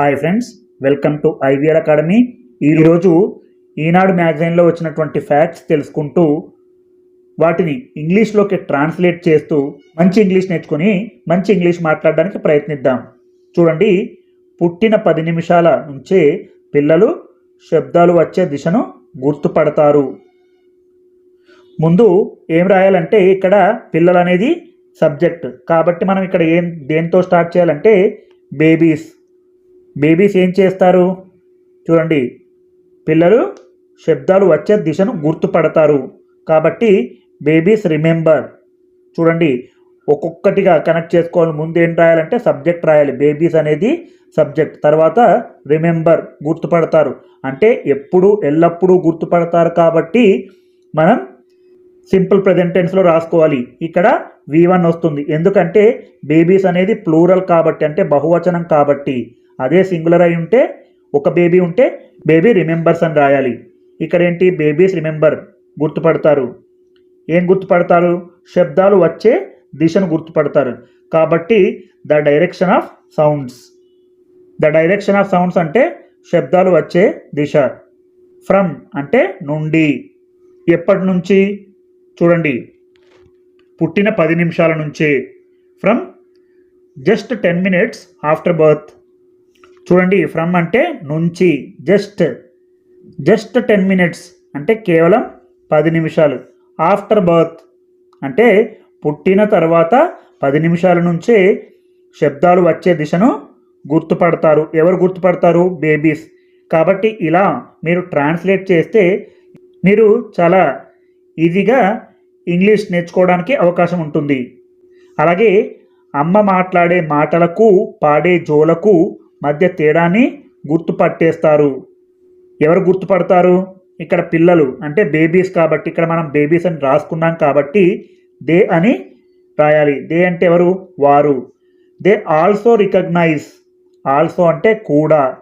Hi friends welcome to IVR academy. ఈరోజు ఈనాడు మ్యాగజైన్లో వచ్చినటువంటి facts తెలుసుకుంటూ వాటిని ఇంగ్లీష్లోకి ట్రాన్స్లేట్ చేస్తూ మంచి ఇంగ్లీష్ నేర్చుకుని మంచి ఇంగ్లీష్ మాట్లాడడానికి ప్రయత్నిద్దాం. చూడండి పుట్టిన పది నిమిషాల నుంచే పిల్లలు శబ్దాలు వచ్చే దిశను గుర్తుపడతారు. ముందు ఏం రాయాలంటే ఇక్కడ పిల్లలు అనేది సబ్జెక్ట్. కాబట్టి మనం ఇక్కడ ఏం దేంతో స్టార్ట్ చేయాలంటే బేబీస్. బేబీస్ ఏం చేస్తారు? చూడండి. పిల్లలు శబ్దాలు వచ్చే దిశను గుర్తుపడతారు. కాబట్టి బేబీస్ రిమెంబర్. చూడండి. ఒక్కొక్కటిగా కనెక్ట్ చేసుకోవాలి. ముందు ఏం రాయాలంటే సబ్జెక్ట్ రాయాలి. బేబీస్ అనేది సబ్జెక్ట్. తర్వాత రిమెంబర్ గుర్తుపడతారు. అంటే ఎప్పుడు ఎల్లప్పుడూ గుర్తుపడతారు కాబట్టి మనం సింపుల్ ప్రజెంట్ టెన్స్లో రాసుకోవాలి. ఇక్కడ వి వన్ వస్తుంది. ఎందుకంటే బేబీస్ అనేది ప్లూరల్ కాబట్టి అంటే బహువచనం కాబట్టి. అదే సింగులర్ అయి ఉంటే ఒక బేబీ ఉంటే బేబీ రిమెంబర్స్ అని రాయాలి. ఇక్కడ ఏంటి బేబీస్ రిమెంబర్ గుర్తుపడతారు. ఏం గుర్తుపడతారు? శబ్దాలు వచ్చే దిశను గుర్తుపడతారు. కాబట్టి the direction of sounds the direction of sounds అంటే శబ్దాలు వచ్చే దిశ. ఫ్రమ్ అంటే నుండి. ఎప్పటి నుంచి? చూడండి. పుట్టిన పది నిమిషాల నుంచే. From just ten minutes after birth చూడండి ఫ్రమ్ అంటే నుంచి జస్ట్ జస్ట్ టెన్ మినిట్స్ అంటే కేవలం పది నిమిషాలు. ఆఫ్టర్ బర్త్ అంటే పుట్టిన తర్వాత పది నిమిషాల నుంచే శబ్దాలు వచ్చే దిశను గుర్తుపడతారు. ఎవరు గుర్తుపడతారు? బేబీస్ కాబట్టి ఇలా మీరు ట్రాన్స్లేట్ చేస్తే మీరు చాలా ఈజీగా ఇంగ్లీష్ నేర్చుకోవడానికి అవకాశం ఉంటుంది. అలాగే అమ్మ మాట్లాడే మాటలకు పాడే జోలకు మధ్య తేడాని గుర్తుపట్టేస్తారు. ఎవరు గుర్తుపడతారు? ఇక్కడ పిల్లలు అంటే బేబీస్ కాబట్టి ఇక్కడ మనం బేబీస్ అని రాసుకున్నాం కాబట్టి దే అని రాయాలి. దే అంటే ఎవరు? వారు. They also recognise. ఆల్సో అంటే కూడా.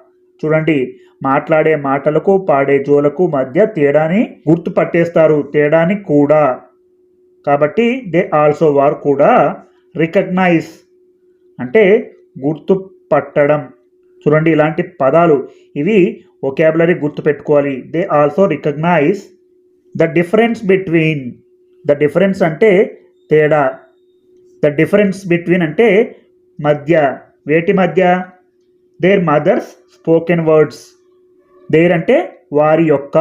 చూడండి మాట్లాడే మాటలకు పాడే జోలకు మధ్య తేడాని గుర్తుపట్టేస్తారు. తేడాని కూడా. కాబట్టి దే ఆల్సో వారు కూడా రికగ్నైజ్. అంటే గుర్తుపట్టడం. చూడండి ఇలాంటి పదాలు ఇవి ఒకాబులరీ గుర్తుపెట్టుకోవాలి. They also recognize the difference between the difference అంటే తేడా. ద డిఫరెన్స్ బిట్వీన్ అంటే మధ్య వేటి మధ్య? Their mothers spoken words their అంటే వారి యొక్క.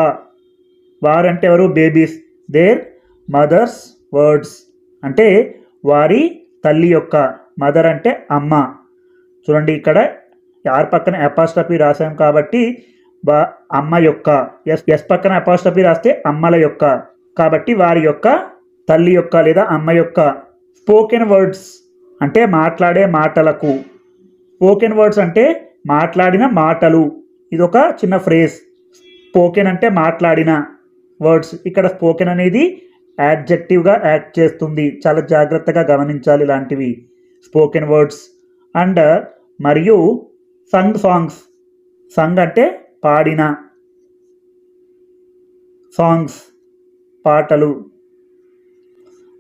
వారంటే ఎవరు? బేబీస్ దేర్ మదర్స్ వర్డ్స్ అంటే వారి తల్లి యొక్క. మదర్ అంటే అమ్మ. చూడండి ఇక్కడ ఆర్ పక్కన అపాస్టపీ రాసాం కాబట్టి అమ్మ యొక్క. ఎస్ ఎస్ పక్కన అపాస్టపీ రాస్తే అమ్మల యొక్క. కాబట్టి వారి యొక్క తల్లి యొక్క లేదా అమ్మ యొక్క. స్పోకెన్ వర్డ్స్ అంటే మాట్లాడే మాటలకు. స్పోకెన్ వర్డ్స్ అంటే మాట్లాడిన మాటలు. ఇది ఒక చిన్న ఫ్రేజ్ స్పోకెన్ అంటే మాట్లాడిన వర్డ్స్ ఇక్కడ స్పోకెన్ అనేది యాడ్జెక్టివ్గా యాక్ట్ చేస్తుంది. చాలా జాగ్రత్తగా గమనించాలి ఇలాంటివి. స్పోకెన్ వర్డ్స్ అండ్ మరియు సంగ్ సాంగ్స్. సంగ్ అంటే పాడిన. సాంగ్స్ పాటలు.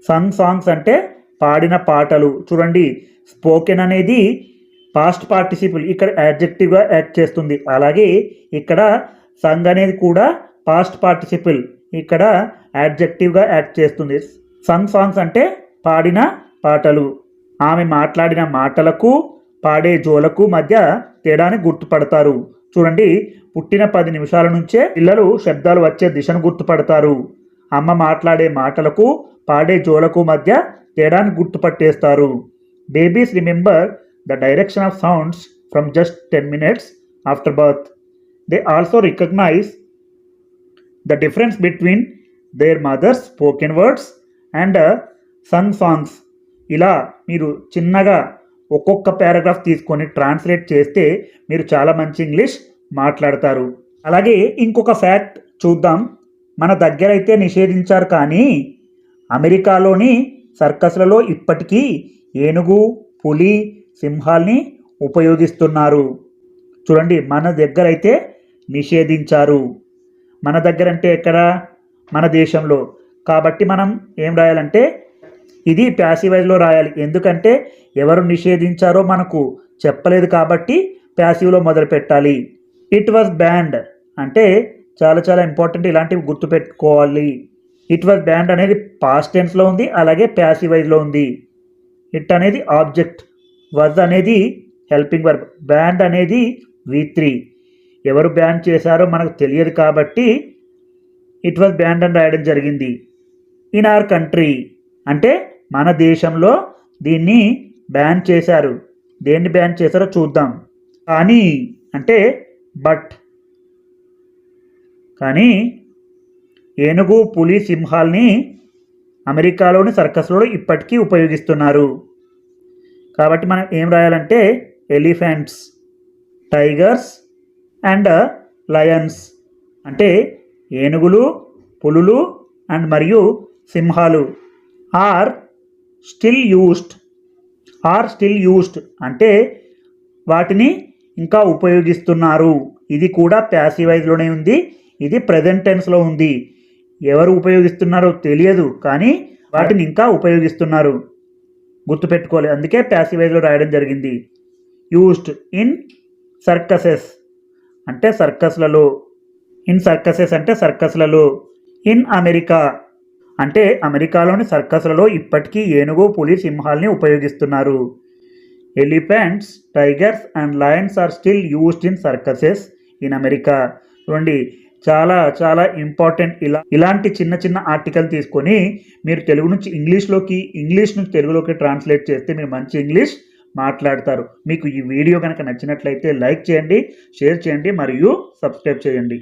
సంగ్ సాంగ్స్ అంటే పాడిన పాటలు. చూడండి స్పోకెన్ అనేది పాస్ట్ పార్టిసిపుల్. ఇక్కడ యాడ్జెక్టివ్గా యాడ్ చేస్తుంది. అలాగే ఇక్కడ సంగ్ అనేది కూడా పాస్ట్ పార్టిసిపుల్. ఇక్కడ యాడ్జెక్టివ్గా యాడ్ చేస్తుంది. సంగ్ సాంగ్స్ అంటే పాడిన పాటలు. ఆమె మాట్లాడిన మాటలకు పాడే జోలకు మధ్య తేడాని గుర్తుపడతారు. చూడండి పుట్టిన పది నిమిషాల నుంచే పిల్లలు శబ్దాలు వచ్చే దిశను గుర్తుపడతారు. అమ్మ మాట్లాడే మాటలకు పాడే జోలకు మధ్య తేడాని గుర్తుపట్టేస్తారు. Babies remember the direction of sounds from just ten minutes after birth they also recognize the difference between their mothers spoken words and sung songs ఇలా మీరు చిన్నగా ఒక్కొక్క పారాగ్రాఫ్ తీసుకొని ట్రాన్స్లేట్ చేస్తే మీరు చాలా మంచి ఇంగ్లీష్ మాట్లాడతారు. అలాగే ఇంకొక ఫ్యాక్ట్ చూద్దాం. మన దగ్గర అయితే నిషేధించారు కానీ అమెరికాలోని సర్కస్లలో ఇప్పటికీ ఏనుగు పులి సింహాల్ని ఉపయోగిస్తున్నారు. చూడండి మన దగ్గర అయితే నిషేధించారు. మన దగ్గర అంటే ఎక్కడ? మన దేశంలో. కాబట్టి మనం ఏం రాయాలంటే ఇది ప్యాసివైజ్లో రాయాలి. ఎందుకంటే ఎవరు నిషేధించారో మనకు చెప్పలేదు కాబట్టి ప్యాసివ్లో మొదలు పెట్టాలి. ఇట్ వాజ్ బ్యాండ్ అంటే చాలా చాలా ఇంపార్టెంట్ ఇలాంటివి గుర్తుపెట్టుకోవాలి ఇట్ వాజ్ బ్యాండ్ అనేది పాస్ట్ టెన్స్లో ఉంది అలాగే ప్యాసివైజ్లో ఉంది. ఇట్ అనేది ఆబ్జెక్ట్ వజ్ అనేది హెల్పింగ్ వర్బ్ బ్యాండ్ అనేది వి త్రీ ఎవరు బ్యాన్ చేశారో మనకు తెలియదు కాబట్టి ఇట్ వాజ్ బ్యాండ్ అని రాయడం జరిగింది. ఇన్ ఆర్ కంట్రీ అంటే మన దేశంలో దీన్ని బ్యాన్ చేశారు. దేన్ని బ్యాన్ చేశారో చూద్దాం. కానీ అంటే బట్ కానీ ఏనుగు పులి సింహాల్ని అమెరికాలోని సర్కస్లో ఇప్పటికీ ఉపయోగిస్తున్నారు. కాబట్టి మనం ఏం రాయాలంటే ఎలిఫెంట్స్ టైగర్స్ అండ్ లయన్స్ అంటే ఏనుగులు పులులు అండ్ మరియు సింహాలు. Are still used. Are still used అంటే వాటిని ఇంకా ఉపయోగిస్తున్నారు. ఇది కూడా ప్యాసివైజ్లోనే ఉంది. ఇది ప్రజెంట్ టెన్స్లో ఉంది. ఎవరు ఉపయోగిస్తున్నారో తెలియదు కానీ వాటిని ఇంకా ఉపయోగిస్తున్నారు. గుర్తుపెట్టుకోవాలి. అందుకే ప్యాసివైజ్లో రాయడం జరిగింది. యూస్డ్ ఇన్ సర్కసెస్ అంటే సర్కస్లలో. ఇన్ సర్కసెస్ అంటే సర్కస్లలో. In America. అంటే అమెరికాలోని సర్కస్లలో ఇప్పటికీ ఏనుగు పులి సింహాల్ని ఉపయోగిస్తున్నారు. Elephants tigers and lions are still used in circuses in America. చూడండి చాలా చాలా ఇంపార్టెంట్ ఇలా ఇలాంటి చిన్న చిన్న ఆర్టికల్ తీసుకొని మీరు తెలుగు నుంచి ఇంగ్లీష్లోకి ఇంగ్లీష్ నుంచి తెలుగులోకి ట్రాన్స్లేట్ చేస్తే మీరు మంచి ఇంగ్లీష్ మాట్లాడతారు. మీకు ఈ వీడియో కనుక నచ్చినట్లయితే లైక్ చేయండి షేర్ చేయండి మరియు సబ్స్క్రైబ్ చేయండి.